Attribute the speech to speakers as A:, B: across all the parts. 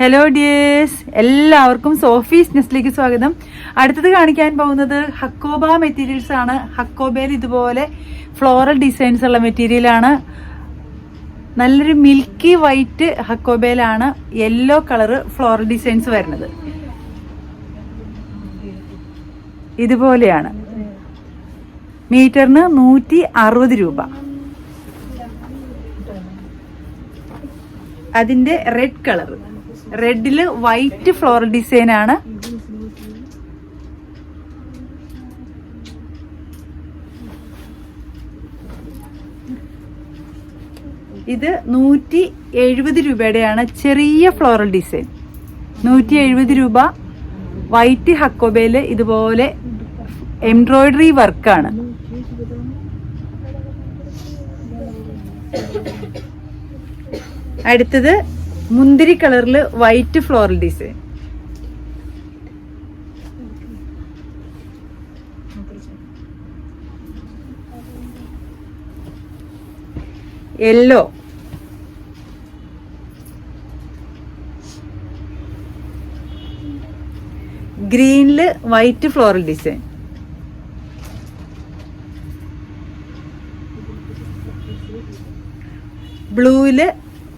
A: Hello dears എല്ലാവർക്കും Sophie's നെസ്റ്റിലേക്ക് സ്വാഗതം. അടുത്തത് കാണിക്കാൻ പോകുന്നത് ഹക്കോബ മെറ്റീരിയൽസ് ആണ്. ഹക്കോബയിൽ ഇതുപോലെ ഫ്ലോറൽ ഡിസൈൻസ് ഉള്ള മെറ്റീരിയലാണ് നല്ലൊരു മിൽക്കി വൈറ്റ് ഹക്കോബയിലാണ് യെല്ലോ കളറ് ഫ്ലോറൽ ഡിസൈൻസ് വരുന്നത്. ഇതുപോലെയാണ്. മീറ്ററിന് നൂറ്റി അറുപത് രൂപ. അതിന്റെ റെഡ് കളർ റെഡിൽ വൈറ്റ് ഫ്ലോർ ഡിസൈൻ ആണ്. ഇത് നൂറ്റി എഴുപത് രൂപയുടെയാണ് ചെറിയ ഫ്ലോറൽ ഡിസൈൻ. നൂറ്റി എഴുപത് രൂപ വൈറ്റ് ഹക്കോബയിൽ ഇതുപോലെ എംബ്രോയിഡറി വർക്കാണ്. അടുത്തത് മുന്തിരി കളറിൽ വൈറ്റ് ഫ്ലോറൽ ഡിസൈൻ. യെല്ലോ. ഗ്രീനിൽ white floral design. ബ്ലൂവിൽ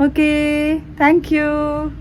A: okay thank you.